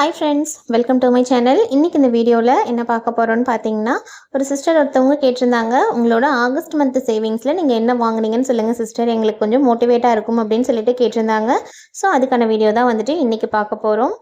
Hi friends welcome to my channel இன்றைக்கி இந்த வீடியோவில் என்ன பார்க்க போகிறோன்னு பார்த்தீங்கன்னா ஒரு சிஸ்டர் ஒருத்தவங்க கேட்டிருந்தாங்க உங்களோட ஆகஸ்ட் மந்த் சேவிங்ஸில் நீங்கள் என்ன வாங்குனீங்கன்னு சொல்லுங்கள் சிஸ்டர் எங்களுக்கு கொஞ்சம் மோட்டிவேட்டாக இருக்கும் அப்படின்னு சொல்லிட்டு கேட்டிருந்தாங்க. ஸோ அதுக்கான வீடியோ தான் வந்துட்டு இன்றைக்கி பார்க்க போகிறோம்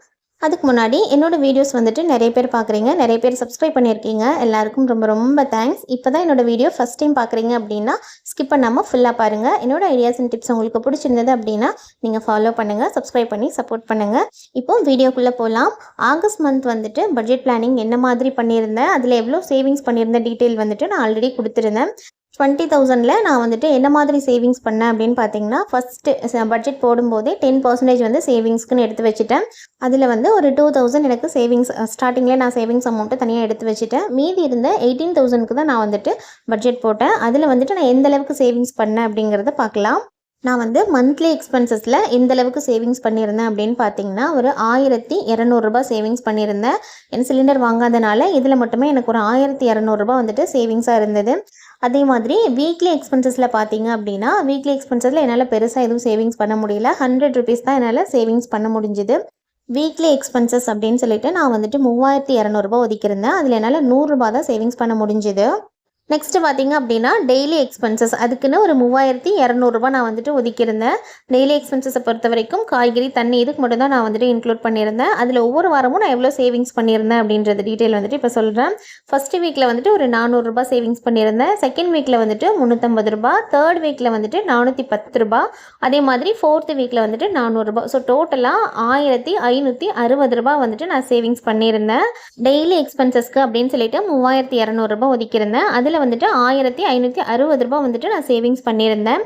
அதுக்கு முன்னாடி என்னோடய வீடியோஸ் வந்துட்டு நிறைய பேர் பார்க்குறீங்க நிறைய பேர் சப்ஸ்கிரைப் பண்ணியிருக்கீங்க. எல்லாருக்கும் ரொம்ப ரொம்ப தேங்க்ஸ் இப்போ தான் என்னோடய வீடியோ ஃபஸ்ட் டைம் பார்க்குறீங்க அப்படின்னா ஸ்கிப் பண்ணாமல் ஃபுல்லாக பாருங்கள் என்னோடய ஐடியாஸ் அண்ட் டிப்ஸ் உங்களுக்கு பிடிச்சிருந்தது அப்படின்னா நீங்கள் ஃபாலோ பண்ணுங்கள் சப்ஸ்கிரைப் பண்ணி சப்போர்ட் பண்ணுங்கள் இப்போ வீடியோக்குள்ளே போகலாம் ஆகஸ்ட் மந்த் வந்துட்டு பட்ஜெட் பிளானிங் என்ன மாதிரி பண்ணியிருந்தேன் அதில் எவ்வளோ சேவிங்ஸ் பண்ணியிருந்த டீட்டெயில் வந்துட்டு நான் ஆல்ரெடி கொடுத்துருந்தேன். டுவெண்ட்டி தௌசண்டில் நான் வந்துட்டு என்ன மாதிரி சேவிங்ஸ் பண்ணேன் அப்படின்னு பார்த்தீங்கன்னா ஃபஸ்ட்டு பட்ஜெட் போடும்போதே டென் பர்சன்டேஜ் வந்து சேவிங்ஸ்க்குன்னு எடுத்து வச்சுட்டேன். அதில் வந்து ஒரு டூ தௌசண்ட் எனக்கு சேவிங்ஸ் ஸ்டார்டிங்கில் நான் சேவிங்ஸ் அமௌண்ட்டு தனியாக எடுத்து வச்சுட்டேன். மீதி இருந்த எயிட்டீன் தௌசண்ட்க்கு தான் நான் வந்துட்டு பட்ஜெட் போட்டேன். அதில் வந்துட்டு நான் எந்த அளவுக்கு சேவிங்ஸ் பண்ணேன் அப்படிங்கிறத பார்க்கலாம் நான் வந்து மந்த்லி எக்ஸ்பென்சஸில் எந்த அளவுக்கு சேவிங்ஸ் பண்ணியிருந்தேன் அப்படின்னு பார்த்தீங்கன்னா ஒரு ஆயிரத்தி இரநூறுபா சேவிங்ஸ் பண்ணியிருந்தேன். என் சிலிண்டர் வாங்காதனால இதில் மட்டுமே எனக்கு ஒரு ஆயிரத்தி இரநூறுபா வந்துட்டு சேவிங்ஸாக இருந்தது. அதே மாதிரி வீக்லி எக்ஸ்பென்சஸில் பார்த்தீங்க அப்படின்னா வீக்லி எக்ஸ்பென்சஸில் என்னால் பெருசாக எதுவும் சேவிங்ஸ் பண்ண முடியல. ஹண்ட்ரட் ருபீஸ் தான் என்னால் சேவிங்ஸ் பண்ண முடிஞ்சுது. வீக்லி எக்ஸ்பென்சஸ் அப்படின்னு சொல்லிட்டு நான் வந்துட்டு மூவாயிரத்தி இரநூறுபா ஒதுக்கியிருந்தேன். அதில் என்னால் நூறுரூபா தான் சேவிங்ஸ் பண்ண முடிஞ்சுது. நெக்ஸ்ட்டு பார்த்தீங்க அப்படின்னா டெய்லி எக்ஸ்பென்சஸ் அதுக்குன்னு ஒரு மூவாயிரத்தி இரநூறுபா நான் வந்துட்டு ஒதுக்கியிருந்தேன். டெய்லி எக்ஸ்பென்சஸை பொறுத்த வரைக்கும் காய்கறி தண்ணி இதுக்கு மட்டும் தான் நான் வந்துட்டு இன்க்ளூட் பண்ணியிருந்தேன். அதில் ஒவ்வொரு வாரமும் நான் எவ்வளோ சேவிங்ஸ் பண்ணியிருந்தேன் அப்படின்றது டீட்டெயில் வந்துட்டு இப்போ சொல்கிறேன் ஃபஸ்ட்டு வீக்கில் வந்துட்டு ஒரு நானூறுரூபா சேவிங்ஸ் பண்ணியிருந்தேன். செகண்ட் வீக்கில் வந்துட்டு முந்நூற்றம்பது ரூபா தேர்ட் வீக்கில் வந்துட்டு நானூற்றி பத்து ரூபா அதே மாதிரி ஃபோர்த்து வீக்கில் வந்துட்டு நானூறுரூபா ஸோ டோட்டலாக ஆயிரத்தி ஐநூற்றி அறுபது ரூபா வந்துட்டு நான் சேவிங்ஸ் பண்ணியிருந்தேன். டெய்லி எக்ஸ்பென்சஸ்க்கு அப்படின்னு சொல்லிட்டு மூவாயிரத்தி இரநூறுபா ஒதுக்கியிருந்தேன். அதில் வந்துட்டு ஆயிரத்தி ஐநூற்றி அறுபது ரூபா வந்துட்டு நான் சேவிங்ஸ் பண்ணியிருந்தேன்.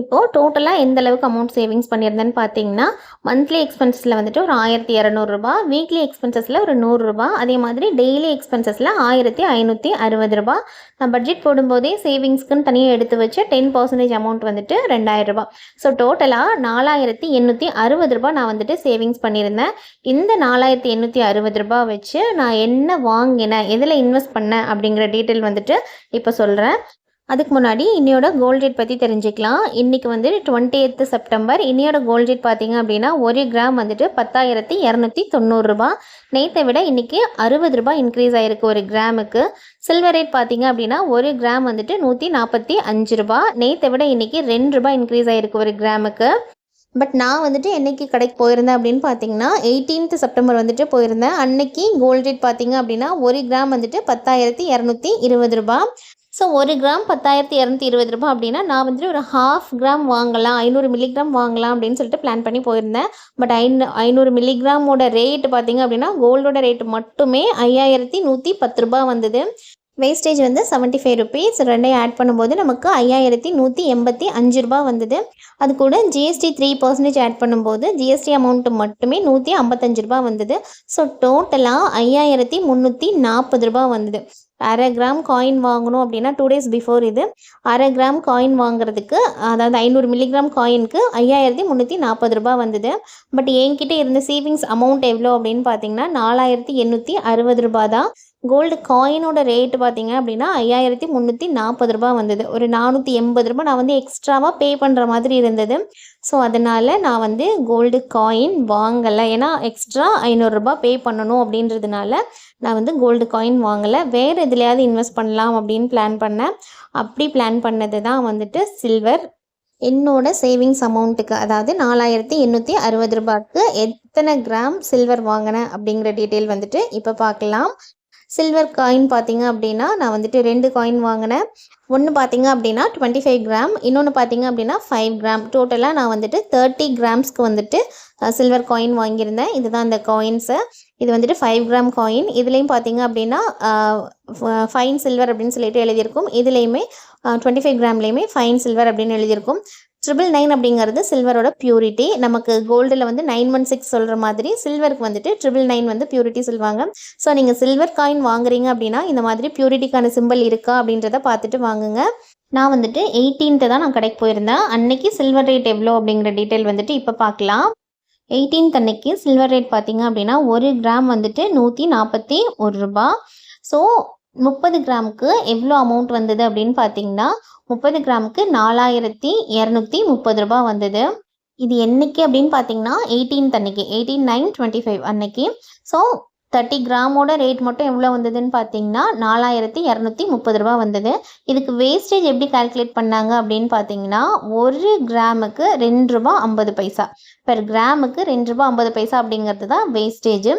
இப்போது டோட்டலாக எந்த அளவுக்கு அமௌண்ட் சேவிங்ஸ் பண்ணியிருந்தேன்னு பார்த்தீங்கன்னா மந்த்லி எக்ஸ்பென்சஸில் வந்துட்டு ஒரு ஆயிரத்தி இரநூறுபா வீக்லி எக்ஸ்பென்சஸில் ஒரு நூறுரூபா அதே மாதிரி டெய்லி எக்ஸ்பென்சஸில் ஆயிரத்தி ஐநூற்றி அறுபது ரூபா நான் பட்ஜெட் போடும்போதே சேவிங்ஸ்க்குன்னு தனியாக எடுத்து வச்சு டென் பர்சன்டேஜ் அமௌண்ட் வந்துட்டு ரெண்டாயிரம் ரூபாய். ஸோ டோட்டலாக நாலாயிரத்தி எண்ணூற்றி அறுபது ரூபாய் நான் வந்துட்டு சேவிங்ஸ் பண்ணியிருந்தேன். இந்த நாலாயிரத்தி எண்ணூற்றி அறுபது ரூபாய் வச்சு நான் என்ன வாங்கினேன் எதில் இன்வெஸ்ட் பண்ணேன் அப்படிங்கிற டீட்டெயில் வந்துட்டு இப்போ சொல்கிறேன் அதுக்கு முன்னாடி இன்னையோட கோல்ட் ரேட் பற்றி தெரிஞ்சுக்கலாம். இன்றைக்கி வந்து டுவெண்ட்டி எய்த்து செப்டம்பர் இன்னையோட கோல்ட் ரேட் பார்த்தீங்க அப்படின்னா ஒரு கிராம் வந்துட்டு பத்தாயிரத்தி இரநூத்தி தொண்ணூறுரூபா நேற்றை விட இன்றைக்கி அறுபது ரூபாய் இன்க்ரீஸ் ஆகிருக்கு ஒரு கிராமுக்கு சில்வர் ரேட் பார்த்தீங்க அப்படின்னா ஒரு கிராம் வந்துட்டு நூற்றி நாற்பத்தி அஞ்சு ரூபா நேற்றை விட இன்றைக்கி ரெண்டு ரூபாய் இன்க்ரீஸ் ஆகிருக்கு ஒரு கிராமுக்கு பட் நான் வந்துட்டு என்னைக்கு கடைக்கு போயிருந்தேன் அப்படின்னு பார்த்தீங்கன்னா எயிட்டீன்த் செப்டம்பர் வந்துட்டு போயிருந்தேன். அன்னைக்கு கோல்ட் ரேட் பார்த்தீங்க அப்படின்னா ஒரு கிராம் வந்துட்டு பத்தாயிரத்தி இரநூத்தி இருபது ரூபா ஸோ ஒரு கிராம் பத்தாயிரத்தி இரநூத்தி இருபது ரூபாய் அப்படின்னா நான் வந்துட்டு ஒரு ஹாஃப் கிராம் வாங்கலாம் ஐநூறு மில்லிகிராம் வாங்கலாம் அப்படின்னு சொல்லிட்டு பிளான் பண்ணி போயிருந்தேன். பட் ஐநூ ஐநூறு மில்லிகிராமோட ரேட் பார்த்தீங்க அப்படின்னா கோல்டோட ரேட் மட்டுமே ஐயாயிரத்தி நூற்றி பத்து ரூபாய் வந்தது. வேஸ்டேஜ் வந்து செவன்ட்டி ஃபைவ் ருபீஸ் ரெண்டையும் ஆட் பண்ணும்போது நமக்கு ஐயாயிரத்தி நூற்றி எண்பத்தி அஞ்சு ரூபா வந்தது. அது கூட ஜிஎஸ்டி த்ரீ பர்சன்டேஜ் ஆட் பண்ணும்போது ஜிஎஸ்டி அமௌண்ட்டு மட்டுமே நூற்றி ஐம்பத்தஞ்சு ரூபா வந்தது. ஸோ டோட்டலாக ஐயாயிரத்தி முந்நூற்றி நாற்பது ரூபா வந்தது. அரை கிராம் காயின் வாங்கணும் அப்படின்னா டூ டேஸ் பிஃபோர் இது. அரை கிராம் காயின் வாங்குறதுக்கு அதாவது ஐநூறு மில்லிகிராம் காயினுக்கு ஐயாயிரத்தி முந்நூற்றி நாற்பது ரூபா வந்தது. பட் என்கிட்ட இருந்த சேவிங்ஸ் அமௌண்ட் எவ்வளோ அப்படின்னு பார்த்தீங்கன்னா நாலாயிரத்தி எண்ணூற்றி அறுபது ரூபா தான். கோல்டு காயினோட ரேட்டு பார்த்தீங்க அப்படின்னா ஐயாயிரத்தி முந்நூற்றி நாற்பது ரூபா வந்தது. ஒரு நானூற்றி எண்பது ரூபா நான் வந்து எக்ஸ்ட்ராவாக பே பண்ணுற மாதிரி இருந்தது. ஸோ அதனால் நான் வந்து கோல்டு காயின் வாங்கலை. ஏன்னா எக்ஸ்ட்ரா ஐநூறுரூபா பே பண்ணணும் அப்படின்றதுனால நான் வந்து கோல்டு காயின் வாங்கலை. வேறு எதுலையாவது இன்வெஸ்ட் பண்ணலாம் அப்படின்னு பிளான் பண்ணேன். அப்படி பிளான் பண்ணது தான் வந்துட்டு சில்வர் என்னோட சேவிங்ஸ் அமௌண்ட்டுக்கு அதாவது நாலாயிரத்தி எண்ணூற்றி அறுபது ரூபாய்க்கு எத்தனை கிராம் சில்வர் வாங்கினேன் அப்படிங்கிற டீட்டெயில் வந்துட்டு இப்போ பார்க்கலாம். சில்வர் காயின் பார்த்தீங்க அப்படின்னா நான் வந்துட்டு ரெண்டு காயின் வாங்கினேன். ஒன்று பார்த்தீங்க அப்படின்னா டுவெண்ட்டி ஃபைவ் கிராம் இன்னொன்று பார்த்தீங்க அப்படின்னா ஃபைவ் கிராம் டோட்டலாக நான் வந்துட்டு தேர்ட்டி கிராம்ஸ்க்கு வந்துட்டு சில்வர் காயின் வாங்கியிருந்தேன். இதுதான் அந்த காயின்ஸு இது வந்துட்டு ஃபைவ் கிராம் காயின் இதுலேயும் பார்த்தீங்க அப்படின்னா ஃபைன் சில்வர் அப்படின்னு சொல்லிட்டு எழுதியிருக்கும். இதுலேயுமே டுவெண்ட்டி ஃபைவ் கிராம்லேயுமே ஃபைன் சில்வர் அப்படின்னு எழுதியிருக்கும். ட்ரிபிள் நைன் அப்படிங்கிறது சில்வரோட பியூரிட்டி நமக்கு கோல்டில் வந்து நைன் ஒன் சிக்ஸ் சொல்கிற மாதிரி சில்வருக்கு வந்துட்டு ட்ரிபிள் நைன் வந்து பியூரிட்டி சொல்லுவாங்க. ஸோ நீங்கள் சில்வர் காயின் வாங்குறீங்க அப்படின்னா இந்த மாதிரி பியூரிட்டிக்கான சிம்பிள் இருக்கா அப்படின்றத பார்த்துட்டு வாங்குங்க. நான் வந்துட்டு எயிட்டீன்த்து தான் நான் கடைக்கு போயிருந்தேன். அன்னைக்கு சில்வர் ரேட் எவ்வளோ அப்படிங்கிற டீட்டெயில் வந்துட்டு இப்போ பார்க்கலாம். எயிட்டீன்த் அன்னைக்கு சில்வர் ரேட் பார்த்தீங்க அப்படின்னா ஒரு கிராம் வந்துட்டு நூற்றி நாற்பத்தி ஒரு ரூபா. ஸோ முப்பது கிராமுக்கு எவ்வளோ அமௌண்ட் வந்தது அப்படின்னு பார்த்தீங்கன்னா முப்பது கிராமுக்கு நாலாயிரத்தி இரநூத்தி முப்பது ரூபாய் வந்தது. இது என்னைக்கு அப்படின்னு பார்த்தீங்கன்னா எயிட்டீன்த் அன்னைக்கு எயிட்டீன் நைன் டுவெண்ட்டி ஃபைவ் அன்னைக்கு. ஸோ தேர்ட்டி கிராமோட ரேட் மட்டும் எவ்வளோ வந்ததுன்னு பார்த்தீங்கன்னா நாலாயிரத்தி இரநூத்தி முப்பது ரூபா வந்தது. இதுக்கு வேஸ்டேஜ் எப்படி கால்குலேட் பண்ணாங்க அப்படின்னு பார்த்தீங்கன்னா ஒரு கிராமுக்கு ரெண்டு ரூபா ஐம்பது பைசா. பெர் கிராமுக்கு ரெண்டு ரூபா ஐம்பது பைசா அப்படிங்கிறது தான் வேஸ்டேஜ்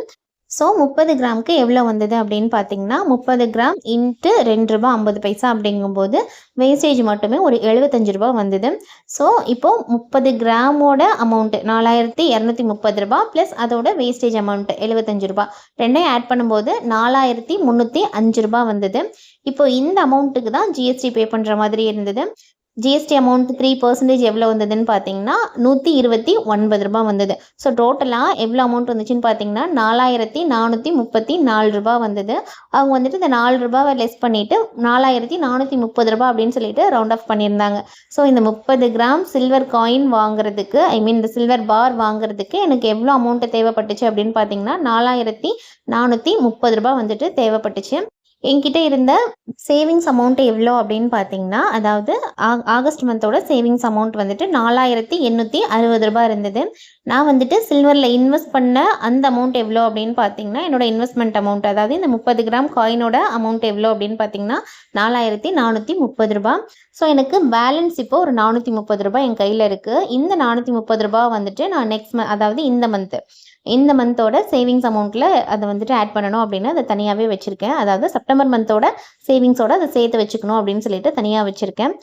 ஸோ முப்பது கிராமுக்கு எவ்வளோ வந்தது அப்படின்னு பார்த்தீங்கன்னா முப்பது கிராம் இன்ட்டு ரெண்டு ரூபா ஐம்பது பைசா அப்படிங்கும்போது வேஸ்டேஜ் மட்டுமே ஒரு எழுபத்தஞ்சு ரூபா வந்தது. ஸோ இப்போது முப்பது கிராமோட அமௌண்ட்டு நாலாயிரத்தி இரநூத்தி முப்பது ரூபா ப்ளஸ் அதோட வேஸ்டேஜ் அமௌண்ட்டு எழுபத்தஞ்சு ரூபா ரெண்டையும் ஆட் பண்ணும்போது நாலாயிரத்தி முந்நூற்றி அஞ்சு ரூபா வந்தது. இப்போ இந்த அமௌண்ட்டுக்கு தான் ஜிஎஸ்டி பே பண்ணுற மாதிரி இருந்தது. ஜிஎஸ்டி அமௌண்ட் த்ரீ பர்சன்டேஜ் எவ்வளோ வந்ததுன்னு பார்த்தீங்கன்னா நூற்றி இருபத்தி ஒன்பது ரூபாய் வந்தது. ஸோ டோட்டலாக எவ்வளோ அமௌண்ட் வந்துச்சுன்னு பார்த்தீங்கன்னா நாலாயிரத்தி நானூற்றி முப்பத்தி நாலு ரூபா வந்தது. அவங்க வந்துட்டு இந்த நாலு ரூபாவை லெஸ் பண்ணிவிட்டு நாலாயிரத்தி நானூற்றி முப்பது ரூபா அப்படின்னு சொல்லிட்டு ரவுண்ட் ஆஃப் பண்ணியிருந்தாங்க. ஸோ இந்த முப்பது கிராம் சில்வர் காயின் வாங்குறதுக்கு ஐ மீன் இந்த சில்வர் பார் வாங்குறதுக்கு எனக்கு எவ்வளோ அமௌண்ட்டு தேவைப்பட்டுச்சு அப்படின்னு பார்த்தீங்கன்னா நாலாயிரத்தி நானூற்றி முப்பது ரூபா வந்துட்டு தேவைப்பட்டுச்சு. என்கிட்ட இருந்த சேவிங்ஸ் அமௌண்ட் எவ்வளோ அப்படின்னு பார்த்தீங்கன்னா அதாவது ஆகஸ்ட் மந்தோட சேவிங்ஸ் அமௌண்ட் வந்துட்டு நாலாயிரத்தி எண்ணூற்றி அறுபது ரூபாய் இருந்தது. நான் வந்துட்டு சில்வரில் இன்வெஸ்ட் பண்ண அந்த அமௌண்ட் எவ்வளோ அப்படின்னு பார்த்தீங்கன்னா என்னோட இன்வெஸ்ட்மெண்ட் அமௌண்ட் அதாவது இந்த முப்பது கிராம் காயினோட அமௌண்ட் எவ்வளோ அப்படின்னு பார்த்தீங்கன்னா நாலாயிரத்தி நானூற்றி முப்பது ரூபாய். ஸோ எனக்கு பேலன்ஸ் இப்போ ஒரு நானூற்றி முப்பது ரூபாய் என் கையில் இருக்குது இந்த நானூற்றி முப்பது ரூபாய் வந்துட்டு நான் நெக்ஸ்ட் மந்த் அதாவது இந்த மந்த்து இந்த மந்தோட சேவிங்ஸ் அமௌண்ட்டில் அதை வந்துட்டு ஆட் பண்ணணும் அப்படின்னு அதை தனியாகவே வச்சுருக்கேன். அதாவது செப்டம்பர் மந்தோட சேவிங்ஸோட அதை சேர்த்து வச்சுக்கணும் அப்படின்னு சொல்லிட்டு தனியாக வச்சுருக்கேன்.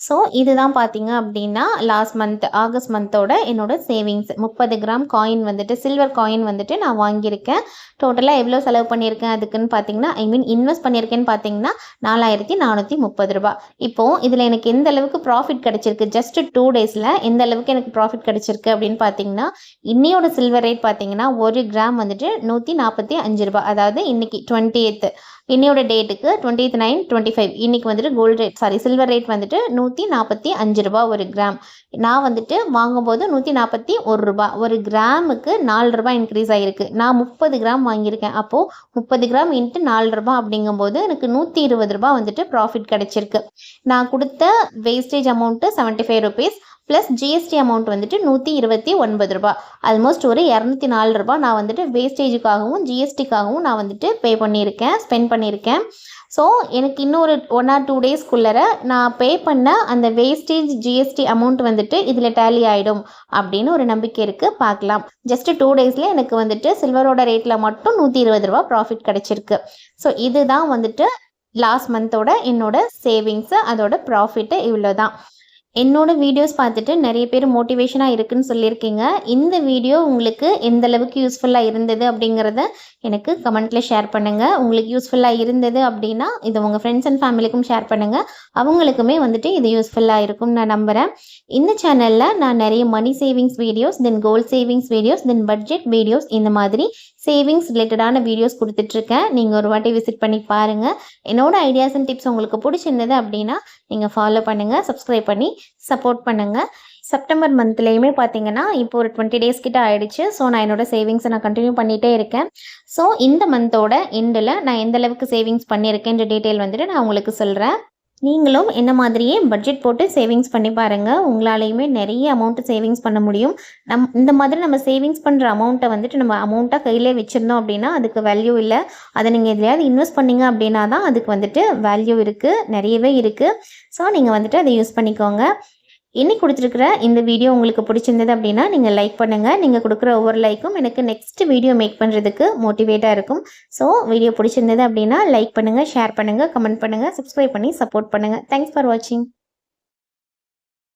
ஸோ இதுதான் பார்த்தீங்க அப்படின்னா லாஸ்ட் மந்த் ஆகஸ்ட் மந்தோட என்னோட சேவிங்ஸ் முப்பது கிராம் காயின் வந்துட்டு சில்வர் காயின் வந்துட்டு நான் வாங்கியிருக்கேன். டோட்டலாக எவ்வளோ செலவு பண்ணியிருக்கேன் அதுக்குன்னு பார்த்தீங்கன்னா ஐ மீன் இன்வெஸ்ட் பண்ணியிருக்கேன்னு பார்த்தீங்கன்னா நாலாயிரத்தி நானூற்றி முப்பது ரூபா இப்போது இதில் எனக்கு எந்த அளவுக்கு ப்ராஃபிட் கிடச்சிருக்கு? ஜஸ்ட் டூ டேஸில் எந்த அளவுக்கு எனக்கு ப்ராஃபிட் கிடச்சிருக்கு அப்படின்னு பார்த்தீங்கன்னா இன்னையோட சில்வர் ரேட் பார்த்தீங்கன்னா ஒரு கிராம் வந்துட்டு நூற்றி நாற்பத்தி அஞ்சு ரூபா அதாவது இன்றைக்கி டுவெண்ட்டி எய்த்து இன்னையோட டேட்டுக்கு டுவெண்ட்டி நைன் டுவெண்ட்டி ஃபைவ் இன்றைக்கி வந்துட்டு gold rate sorry silver rate வந்துட்டு நூற்றி நாற்பத்தி அஞ்சு ரூபா ஒரு கிராம் நான் வந்துட்டு வாங்கும்போது நூற்றி நாற்பத்தி ஒரு ரூபா ஒரு கிராமுக்கு நாலு ரூபா இன்க்ரீஸ் ஆகிருக்கு நான் முப்பது கிராம் வாங்கியிருக்கேன். அப்போது முப்பது கிராம் இன்ட்டு நாலு ரூபா அப்படிங்கும்போது எனக்கு நூற்றி இருபது ரூபா வந்துட்டு ப்ராஃபிட் கிடச்சிருக்கு. நான் கொடுத்த wastage amount seventy five rupees plus GST amount வந்துட்டு நூற்றி இருபத்தி ஒன்பது ரூபா. ஆல்மோஸ்ட் ஒரு இரநூத்தி நாலு ரூபா நான் வந்துட்டு வேஸ்டேஜுக்காகவும் ஜிஎஸ்டிக்காகவும் நான் வந்துட்டு பே பண்ணியிருக்கேன் ஸ்பெண்ட் பண்ணியிருக்கேன். ஸோ எனக்கு இன்னொரு ஒன் ஆர் டூ டேஸ்க்குள்ளே நான் பே பண்ண அந்த வேஸ்டேஜ் ஜிஎஸ்டி அமௌண்ட் வந்துட்டு இதில் டேலி ஆகிடும் அப்படின்னு ஒரு நம்பிக்கை இருக்குது பார்க்கலாம். ஜஸ்ட் டூ டேஸில் எனக்கு வந்துட்டு சில்வரோட ரேட்டில் மட்டும் நூற்றி இருபது ரூபா ப்ராஃபிட் கிடச்சிருக்கு. ஸோ இதுதான் வந்துட்டு லாஸ்ட் மந்தோட என்னோட சேவிங்ஸு அதோட ப்ராஃபிட்டு இவ்வளோ தான் என்னோட வீடியோஸ் பார்த்துட்டு நிறைய பேர் மோட்டிவேஷனாக இருக்குன்னு சொல்லியிருக்கீங்க. இந்த வீடியோ உங்களுக்கு எந்த அளவுக்கு யூஸ்ஃபுல்லாக இருந்தது அப்படிங்கிறத எனக்கு கமெண்ட்டில் ஷேர் பண்ணுங்கள் உங்களுக்கு யூஸ்ஃபுல்லாக இருந்தது அப்படின்னா இது உங்கள் ஃப்ரெண்ட்ஸ் அண்ட் ஃபேமிலிக்கும் ஷேர் பண்ணுங்கள் அவங்களுக்குமே வந்துட்டு இது யூஸ்ஃபுல்லாக இருக்கும்னு நான் நம்புகிறேன் இந்த சேனலில் நான் நிறைய money savings videos then gold savings videos then budget videos இந்த மாதிரி சேவிங்ஸ் ரிலேட்டடான வீடியோஸ் கொடுத்துட்ருக்கேன். நீங்கள் ஒரு வாட்டி விசிட் பண்ணி பாருங்கள் என்னோடய ஐடியாஸ் அண்ட் டிப்ஸ் உங்களுக்கு பிடிச்சிருந்தது அப்படின்னா நீங்கள் ஃபாலோ பண்ணுங்கள் சப்ஸ்கிரைப் பண்ணி சப்போர்ட் பண்ணுங்கள் செப்டம்பர் மந்த்லேயுமே பார்த்தீங்கன்னா இப்போ ஒரு டுவெண்ட்டி டேஸ் கிட்ட ஆயிடுச்சு. ஸோ நான் என்னோட சேவிங்ஸை நான் கண்டினியூ பண்ணிகிட்டே இருக்கேன். ஸோ இந்த மந்தோட எண்டில் நான் எந்த அளவுக்கு சேவிங்ஸ் பண்ணியிருக்கேன்ற டீட்டெயில் வந்துட்டு நான் உங்களுக்கு சொல்கிறேன் நீங்களும் என்ன மாதிரியே பட்ஜெட் போட்டு சேவிங்ஸ் பண்ணி பாருங்கள் உங்களாலேயுமே நிறைய அமௌண்ட்டு சேவிங்ஸ் பண்ண முடியும். நம் இந்த மாதிரி நம்ம சேவிங்ஸ் பண்ணுற அமௌண்ட்டை வந்துட்டு நம்ம அமௌண்ட்டாக கையிலே வச்சுருந்தோம் அப்படின்னா அதுக்கு வேல்யூ இல்லை. அதை நீங்கள் எதுலையாவது இன்வெஸ்ட் பண்ணிங்க அப்படின்னா தான் அதுக்கு வந்துட்டு வேல்யூ இருக்குது நிறையவே இருக்குது ஸோ நீங்கள் வந்துட்டு அதை யூஸ் பண்ணிக்கோங்க. இன்னைக்கு கொடுத்துருக்குற இந்த வீடியோ உங்களுக்கு பிடிச்சிருந்தது அப்படின்னா நீங்கள் லைக் பண்ணுங்கள் நீங்கள் கொடுக்குற ஒவ்வொரு லைக்கும் எனக்கு நெக்ஸ்ட் வீடியோ மேக் பண்ணுறதுக்கு மோட்டிவேட்டாக இருக்கும். ஸோ வீடியோ பிடிச்சிருந்தது அப்படின்னா லைக் பண்ணுங்கள் ஷேர் பண்ணுங்கள் கமெண்ட் பண்ணுங்கள் சப்ஸ்கிரைப் பண்ணி சப்போர்ட் பண்ணுங்கள் தேங்க்ஸ் ஃபார் வாட்சிங்